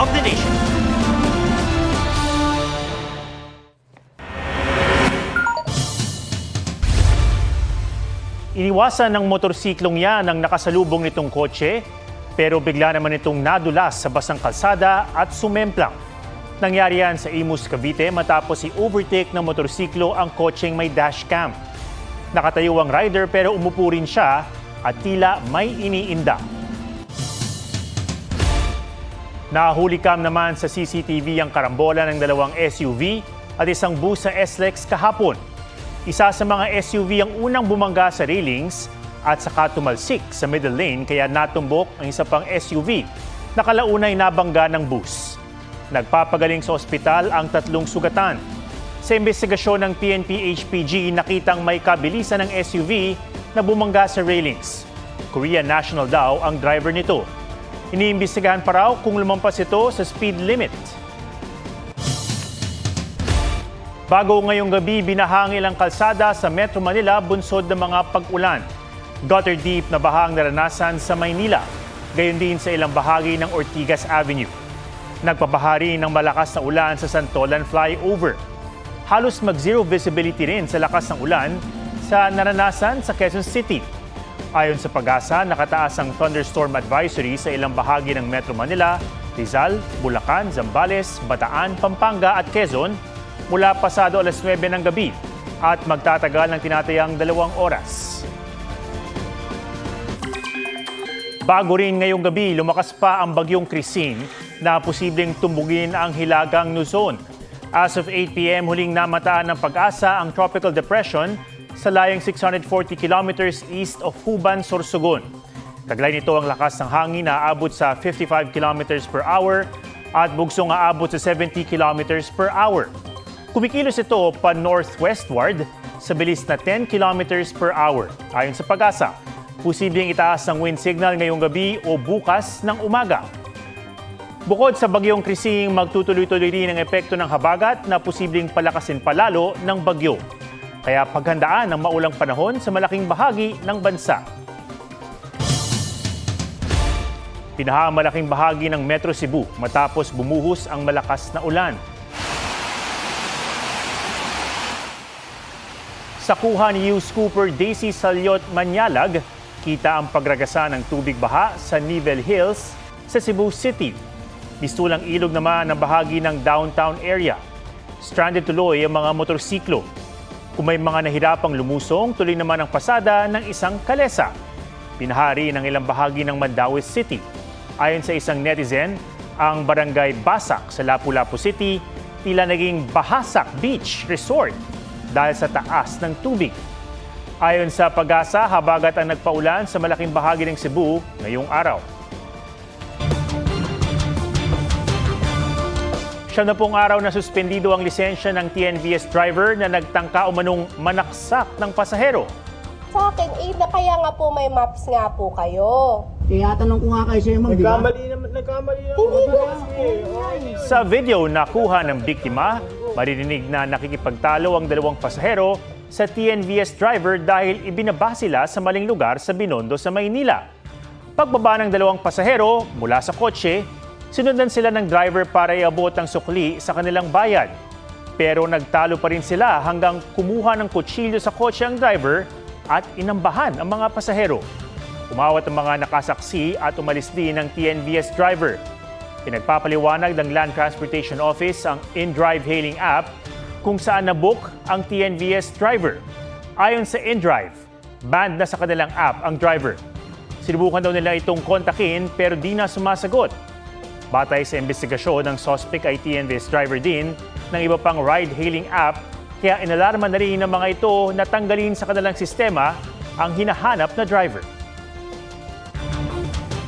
of the nation. Iniwasan ng motorsiklong yan ang nakasalubong nitong kotse pero bigla naman itong nadulas sa basang kalsada at sumemplang. Nangyari yan sa Imus, Cavite matapos i-overtake ng motorsiklo ang kotseng may dashcam. Nakatayo ang rider pero umupo rin siya at tila may iniinda. Nahuli cam naman sa CCTV ang karambola ng dalawang SUV at isang bus sa SLEX kahapon. Isa sa mga SUV ang unang bumangga sa railings at saka tumalsik sa middle lane kaya natumbok ang isa pang SUV na kalaunay nabangga ng bus. Nagpapagaling sa ospital ang tatlong sugatan. Sa investigasyon ng PNP HPG, nakitang may kabilisan ng SUV na bumangga sa railings. Korean national daw ang driver nito. Iniimbestigahan pa raw kung lumampas ito sa speed limit. Bago ngayong gabi, binahangil ang kalsada sa Metro Manila bunsod ng mga pag-ulan. Gutter deep na bahang naranasan sa Maynila, gayon din sa ilang bahagi ng Ortigas Avenue. Nagpabahari ng malakas na ulan sa Santolan Flyover. Halos mag-zero visibility rin sa lakas ng ulan sa naranasan sa Quezon City. Ayon sa pag-asa, nakataas ang thunderstorm advisory sa ilang bahagi ng Metro Manila, Rizal, Bulacan, Zambales, Bataan, Pampanga at Quezon mula pasado alas 9 ng gabi at magtatagal ng tinatayang dalawang oras. Bago rin ngayong gabi, lumakas pa ang bagyong Christine na posibleng tumbugin ang Hilagang Luzon. As of 8 p.m., huling namataan ng pag-asa ang Tropical Depression sa layong 640 kilometers east of Huban, Sorsogon. Kaglay nito ang lakas ng hangin na aabot sa 55 kilometers per hour at bugsong aabot sa 70 kilometers per hour. Kumikilos ito pa northwestward sa bilis na 10 kilometers per hour. Ayon sa pag-asa, posibleng itaas ang wind signal ngayong gabi o bukas ng umaga. Bukod sa bagyong Krising, magtutuloy-tuloy rin ang epekto ng habagat na posibleng palakasin palalo ng bagyo. Kaya paghandaan ang maulang panahon sa malaking bahagi ng bansa. Pinaha ang malaking bahagi ng Metro Cebu matapos bumuhos ang malakas na ulan. Sa kuha ni Hughes Cooper Daisy Salyot Manyalag, kita ang pagragasa ng tubig baha sa Nivel Hills sa Cebu City. Mistulang ilog naman ang bahagi ng downtown area. Stranded tuloy ang mga motorsiklo. Kung may mga nahirapang lumusong, tuloy naman ang pasada ng isang kalesa. Pinahari ng ilang bahagi ng Mandaue City. Ayon sa isang netizen, ang barangay Basak sa Lapu-Lapu City tila naging Bahasak Beach Resort dahil sa taas ng tubig. Ayon sa pag-asa, habagat ang nagpaulan sa malaking bahagi ng Cebu ngayong araw. Siya na pong araw na suspendido ang lisensya ng TNVS driver na nagtangka umanong manaksak ng pasahero. Sa akin, eh, na kaya nga po may maps nga po kayo. Kaya tanong ko nga kayo sa'yo, ma'am, di ba? Nagkamali naman, nagkamali naman. Hindi eh. Sa video na kuha ng biktima, maririnig na nakikipagtalo ang dalawang pasahero sa TNVS driver dahil ibinaba sila sa maling lugar sa Binondo sa Maynila. Pagbaba ng dalawang pasahero mula sa kotse, sinundan sila ng driver para iabot ang sukli sa kanilang bayad. Pero nagtalo pa rin sila hanggang kumuha ng kutsilyo sa kotse ang driver at inambahan ang mga pasahero. Umawat ang mga nakasaksi at umalis din ng TNVS driver. Pinagpapaliwanag ng Land Transportation Office ang InDrive hailing app kung saan nabook ang TNVS driver. Ayon sa InDrive, banned na sa kanilang app ang driver. Sinubukan daw nila itong kontakin pero di na sumasagot. Batay sa investigasyon ng suspect ay TNVS driver din ng iba pang ride-hailing app kaya inalarma na rin ng mga ito na tanggalin sa kanilang sistema ang hinahanap na driver.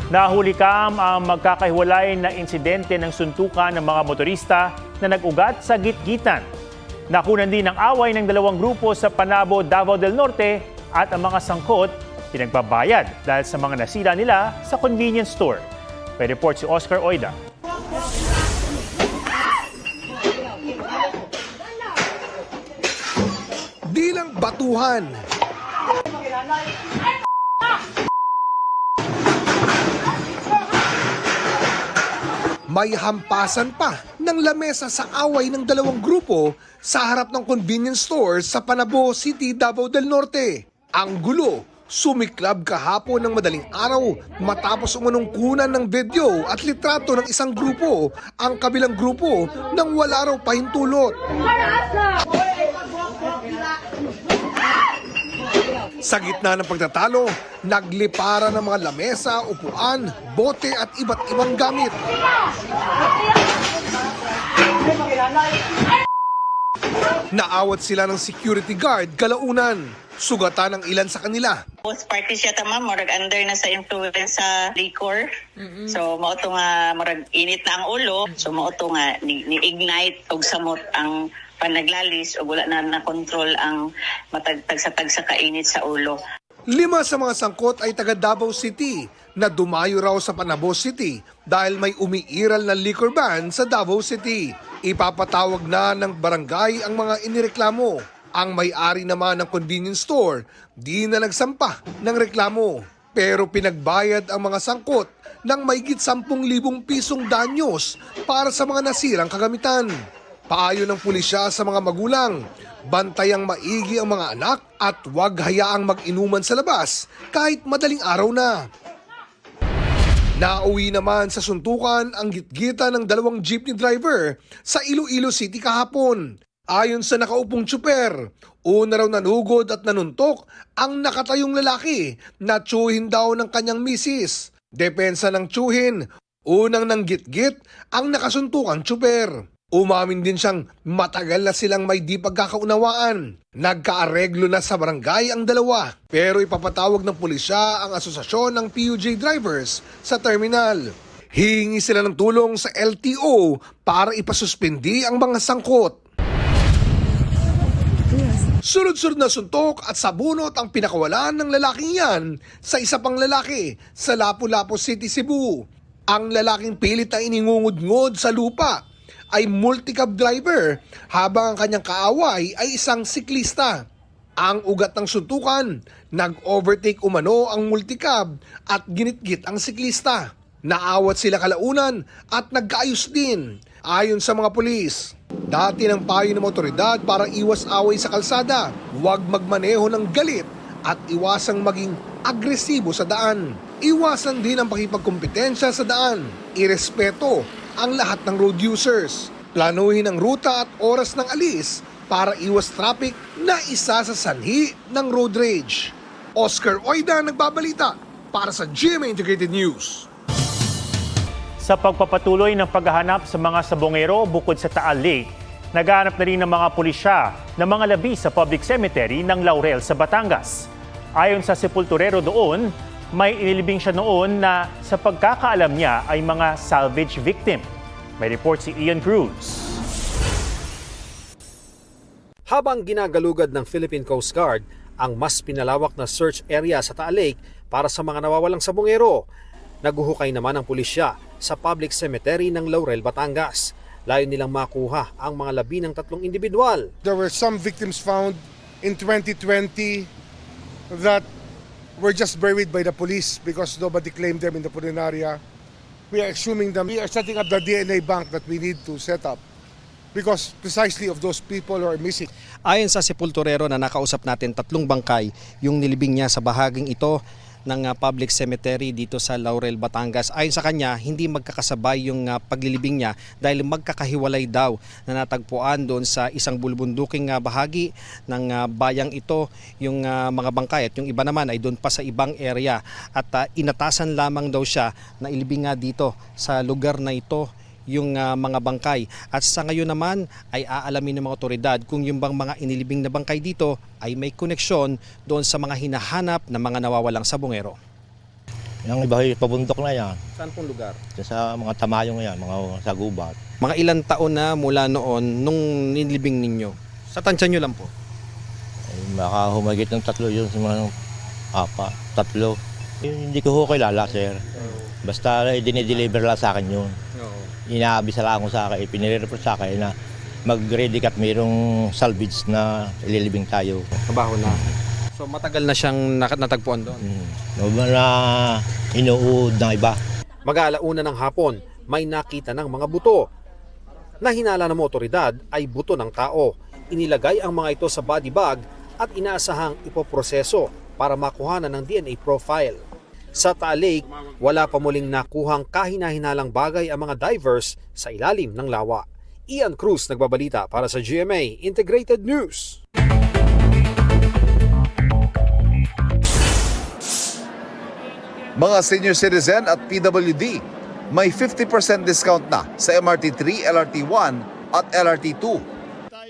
Nahuli kam ang magkakahiwalay na insidente ng suntukan ng mga motorista na nag-ugat sa gitgitan. Nakunan din ang away ng dalawang grupo sa Panabo, Davao del Norte at ang mga sangkot pinagbabayad dahil sa mga nasira nila sa convenience store. May report si Oscar Oida. Di lang batuhan. May hampasan pa ng lamesa sa away ng dalawang grupo sa harap ng convenience store sa Panabo City, Davao del Norte. Ang gulo, sumiklab kahapon ng madaling araw matapos umunong kunan ng video at litrato ng isang grupo ang kabilang grupo nang wala raw pahintulot. Sa gitna ng pagtatalo, naglipara ng mga lamesa, upuan, bote at iba't ibang gamit. Naawat sila ng security guard kalaunan. Sugatan ng ilan sa kanila. Both parties yata ma'am, murag under na sa influence sa liquor. So mao to nga murag init na ang ulo. So mao to nga ni, ignite og samot ang panaglalis o wala na na control ang matagtag sa tag sa kainit sa ulo. Lima sa mga sangkot ay taga Davao City na dumayo raw sa Panabo City dahil may umiiral na liquor ban sa Davao City. Ipapatawag na ng barangay ang mga inireklamo. Ang may-ari naman ng convenience store di na nagsampa ng reklamo. Pero pinagbayad ang mga sangkot ng maigit 10,000 pisong danyos para sa mga nasirang kagamitan. Paayo ng pulisya sa mga magulang, bantayang maigi ang mga anak at huwag hayaang mag-inuman sa labas kahit madaling araw na. Nauwi naman sa suntukan ang gitgita ng dalawang jeepney driver sa Iloilo City kahapon. Ayon sa nakaupong tsuper, una raw nanugod at nanuntok ang nakatayong lalaki na tsuhin daw ng kanyang misis. Depensa ng tsuhin, unang nang gitgit ang nakasuntukang tsuper. Umamin din siyang matagal na silang may di pagkakaunawaan. Nagkaareglo na sa barangay ang dalawa. Pero ipapatawag ng pulisya ang asosasyon ng PUJ drivers sa terminal. Hihingi sila ng tulong sa LTO para ipasuspindi ang mga sangkot. Sunod-sunod na suntok at sabunot ang pinakawalan ng lalaking yan sa isa pang lalaki sa Lapu-Lapu City, Cebu. Ang lalaking pilit na iningungod-ngod sa lupa ay multicab driver habang ang kanyang kaaway ay isang siklista. Ang ugat ng suntukan, nag-overtake umano ang multicab at ginitgit ang siklista. Naawat sila kalaunan at nagkaayos din ayon sa mga pulis. Dati ng payo ng otoridad para iwas away sa kalsada, huwag magmaneho ng galit at iwasang maging agresibo sa daan. Iwasan din ang pakipagkompetensya sa daan. Irespeto ang lahat ng road users. Planuhin ang ruta at oras ng alis para iwas traffic na isa sa sanhi ng road rage. Oscar Oida nagbabalita para sa GMA Integrated News. Sa pagpapatuloy ng paghahanap sa mga sabongero bukod sa Taal Lake, naghahanap na rin ng mga pulisya ng mga labi sa public cemetery ng Laurel sa Batangas. Ayon sa sepulturero doon, may inilibing siya noon na sa pagkakaalam niya ay mga salvage victim. May report si Ian Cruz. habang ginagalugad ng Philippine Coast Guard ang mas pinalawak na search area sa Taal Lake para sa mga nawawalang sabongero. Naguhukay naman ang pulisya sa public cemetery ng Laurel, Batangas. Layo nilang makuha ang mga labi ng tatlong individual. There were some victims found in 2020 that were just buried by the police because nobody claimed them in the Purinaria. We are exhuming them. We are setting up the DNA bank that we need to set up because precisely of those people who are missing. Ayon sa sepulturero na nakausap natin, tatlong bangkay yung nilibing niya sa bahaging ito ng uh, public cemetery dito sa Laurel, Batangas. Ayon sa kanya, hindi magkakasabay yung uh, paglilibing niya dahil magkakahiwalay daw na natagpuan doon sa isang bulbunduking uh, bahagi ng uh, bayang ito yung mga bangkay at yung iba naman ay doon pa sa ibang area. At uh, inatasan lamang daw siya na ilibing nga dito sa lugar na ito yung uh, mga bangkay. At sa ngayon naman ay aalamin ng mga otoridad kung yung bang mga inilibing na bangkay dito ay may koneksyon doon sa mga hinahanap na mga nawawalang sabongero. Yung iba ay pabundok na yan. Saan pong lugar? Sa mga tamayong yan, mga sa gubat. Mga ilang taon na mula noon nung nilibing ninyo? Sa tansya nyo lang po. Ay, baka humagit ng tatlo yun sa mga apa, tatlo. Eh, hindi ko ho kilala, sir. Basta eh, dinideliver lang sa akin yun. Inaabisa lang ako sa akin, pinire-report sa akin na mag-ready ka at mayroong salvage na ililibing tayo. Trabaho na. So matagal na siyang nak- natagpuan doon. Hmm. Ba na inuud ng iba? Mag-aalauna ng hapon may nakita ng mga buto. Nahinala ng otoridad ay buto ng tao. Inilagay ang mga ito sa body bag at inaasahang ipoproseso para makuhanan ng DNA profile. Sa Taal Lake, wala pa muling nakuhang kahinahinalang bagay ang mga divers sa ilalim ng lawa. Ian Cruz nagbabalita para sa GMA Integrated News. Mga senior citizen at PWD, may 50% discount na sa MRT3, LRT1 at LRT2.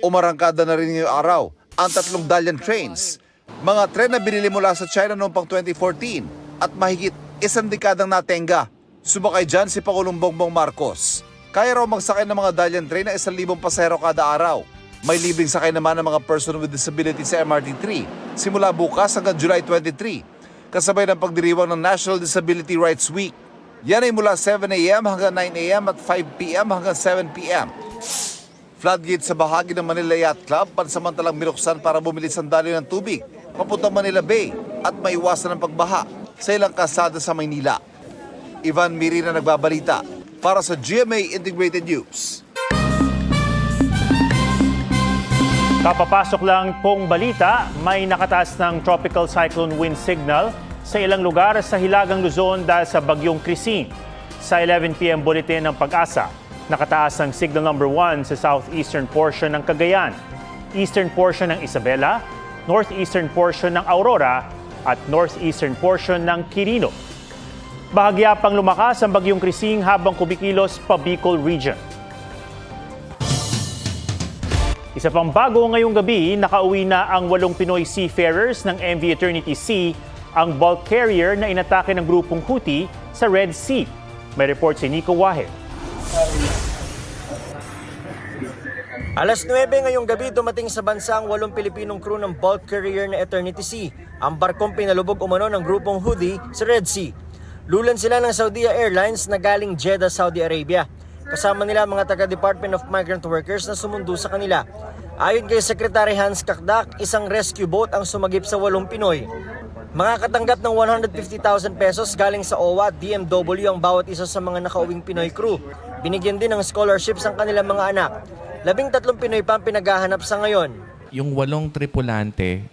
Umarangkada na rin ngayong araw ang tatlong Dalian trains. Mga tren na binili mula sa China noong pang 2014 at mahigit isang dekadang natenga. Sumakay dyan si Pangulong Bongbong Marcos. Kaya raw magsakay ng mga Dalian train na isang libong pasahero kada araw. May libreng sakay naman ng mga person with disability sa MRT3 simula bukas hanggang July 23 kasabay ng pagdiriwang ng National Disability Rights Week. Yan ay mula 7 a.m. hanggang 9 a.m. at 5 p.m. hanggang 7 p.m. Floodgate sa bahagi ng Manila Yacht Club pansamantalang binuksan para bumilis ang daloy ng tubig papuntang Manila Bay at maiwasan ang pagbaha sa ilang kasada sa Maynila. Ivan Mirina nagbabalita para sa GMA Integrated News. Kapapasok lang pong balita, may nakataas ng tropical cyclone wind signal sa ilang lugar sa Hilagang Luzon dahil sa bagyong Christine. Sa 11pm bulletin ng pag-asa, nakataas ang signal number 1 sa southeastern portion ng Cagayan, eastern portion ng Isabela, northeastern portion ng Aurora at northeastern portion ng Quirino. Bahagya pang lumakas ang bagyong Christine habang kumikilos pa Bicol region. Isa pang bago ngayong gabi, nakauwi na ang walong Pinoy seafarers ng MV Eternity Sea, ang bulk carrier na inatake ng grupong Houthi sa Red Sea. May report si Nico Wahed. Alas 9 ngayong gabi dumating sa bansa ang walong Pilipinong crew ng bulk carrier na Eternity Sea, ang barkong pinalubog umano ng grupong Houthi sa Red Sea. Lulan sila ng Saudi Airlines na galing Jeddah, Saudi Arabia. Kasama nila mga taga-Department of Migrant Workers na sumundo sa kanila. Ayon kay Secretary Hans Kakdak, isang rescue boat ang sumagip sa walong Pinoy. Makakatanggap ng 150,000 pesos galing sa OWA at DMW ang bawat isa sa mga nakauwing Pinoy crew. Binigyan din ng scholarships ang kanilang mga anak. Labing tatlong Pinoy pa ang pinaghahanap sa ngayon. Yung walong tripulante,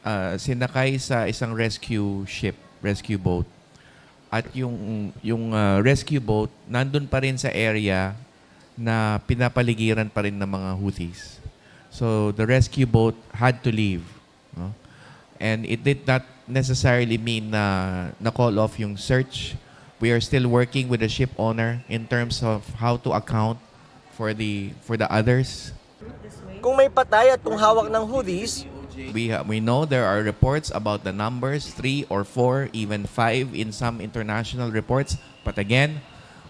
ah, sinakay sa isang rescue ship, rescue boat. At yung, yung ah, rescue boat, nandun pa rin sa area na pinapaligiran pa rin ng mga Houthis. So the rescue boat had to leave. No? And it did not necessarily mean na na-call off yung search. We are still working with the ship owner in terms of how to account for the for the others. Kung may patay at kung hawak ng hoodies, We ha- we know there are reports about the numbers three or four, even five in some international reports. But again,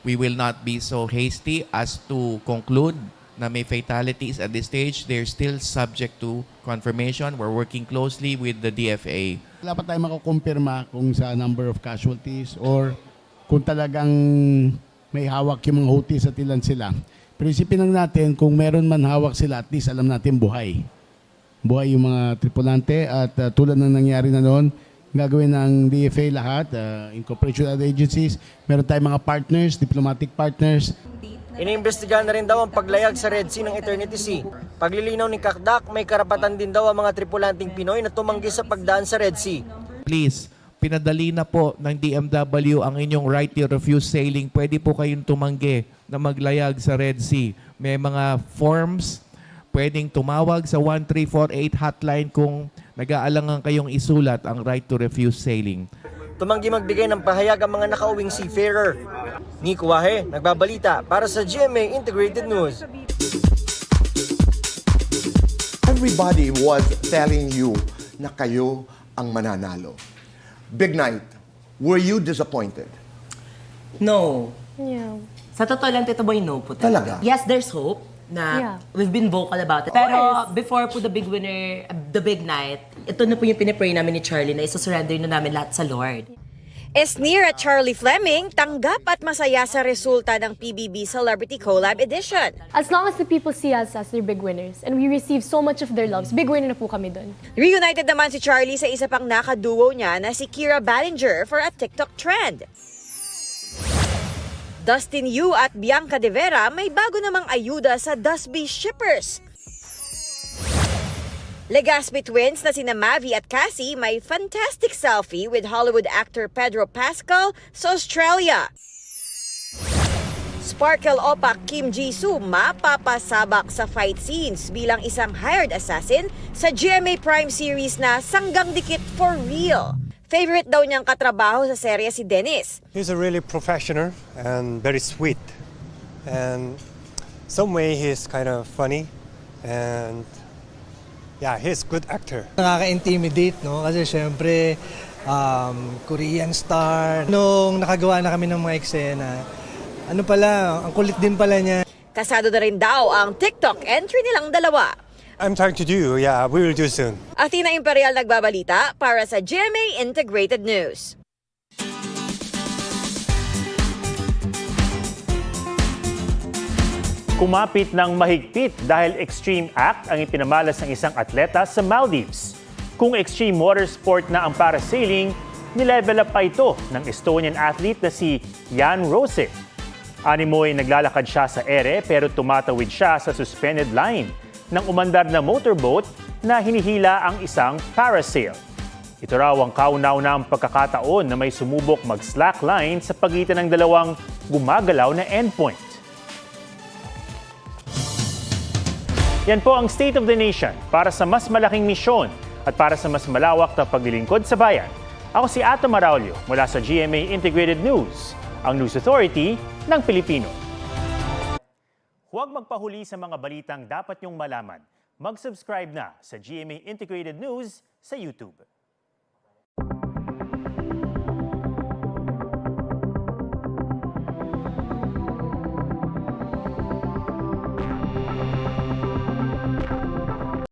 we will not be so hasty as to conclude na may fatalities at this stage. They're still subject to confirmation. We're working closely with the DFA. Wala pa tayo makakumpirma kung sa number of casualties or kung talagang may hawak yung mga hutis at ilan sila. Pero isipin lang natin, kung meron man hawak sila, at least alam natin buhay. Buhay yung mga tripulante at uh, tulad ng nangyari na noon, gagawin ng DFA lahat, uh, in cooperation with other agencies. Meron tayong mga partners, diplomatic partners, iniimbestigahan na rin daw ang paglayag sa Red Sea ng Eternity Sea. Paglilinaw ni Kakdak, may karapatan din daw ang mga tripulanting Pinoy na tumanggi sa pagdaan sa Red Sea. Please, pinadali na po ng DMW ang inyong right to refuse sailing. Pwede po kayong tumanggi na maglayag sa Red Sea. May mga forms, pwedeng tumawag sa 1348 hotline kung nag-aalangan kayong isulat ang right to refuse sailing. Tumanggi magbigay ng pahayag ang mga nakauwing seafarer. Nico Wahe, nagbabalita para sa GMA Integrated News. Everybody was telling you na kayo ang mananalo. Big night, were you disappointed? No. Yeah. Sa totoo lang, Tito Boy, no po talaga. Talaga? Yes, there's hope na Yeah. we've been vocal about it. Pero before po the big winner, the big night, ito na po yung pinipray namin ni Charlie na isa-surrender na namin lahat sa Lord. Esnir at Charlie Fleming tanggap at masaya sa resulta ng PBB Celebrity Collab Edition. As long as the people see us as their big winners and we receive so much of their loves, big winner na po kami doon. Reunited naman si Charlie sa isa pang nakaduo niya na si Kira Ballinger for a TikTok trend. Dustin Yu at Bianca De Vera may bago namang ayuda sa Dusby shippers. Legaspi twins na sina Mavi at Cassie may fantastic selfie with Hollywood actor Pedro Pascal sa Australia. Sparkle Opak Kim Jisoo mapapasabak sa fight scenes bilang isang hired assassin sa GMA Prime series na Sanggang Dikit for Real. Favorite daw niyang katrabaho sa serye si Dennis. He's a really professional and very sweet. And some way he's kind of funny and yeah, he's good actor. Nakaka-intimidate, no? Kasi syempre, um, Korean star. Nung nakagawa na kami ng mga eksena, ano pala, ang kulit din pala niya. Kasado na rin daw ang TikTok entry nilang dalawa. I'm trying to do, yeah, we will do soon. Athena Imperial nagbabalita para sa GMA Integrated News. Kumapit ng mahigpit dahil extreme act ang ipinamalas ng isang atleta sa Maldives. Kung extreme water sport na ang parasailing, nilevel up pa ito ng Estonian athlete na si Jan Rose. Animoy naglalakad siya sa ere pero tumatawid siya sa suspended line ng umandar na motorboat na hinihila ang isang parasail. Ito raw ang kaunaw ng pagkakataon na may sumubok mag-slackline sa pagitan ng dalawang gumagalaw na endpoint. Yan po ang State of the Nation para sa mas malaking misyon at para sa mas malawak na paglilingkod sa bayan. Ako si Ato Maraulio mula sa GMA Integrated News, ang News Authority ng Pilipino. Huwag magpahuli sa mga balitang dapat niyong malaman. Mag-subscribe na sa GMA Integrated News sa YouTube.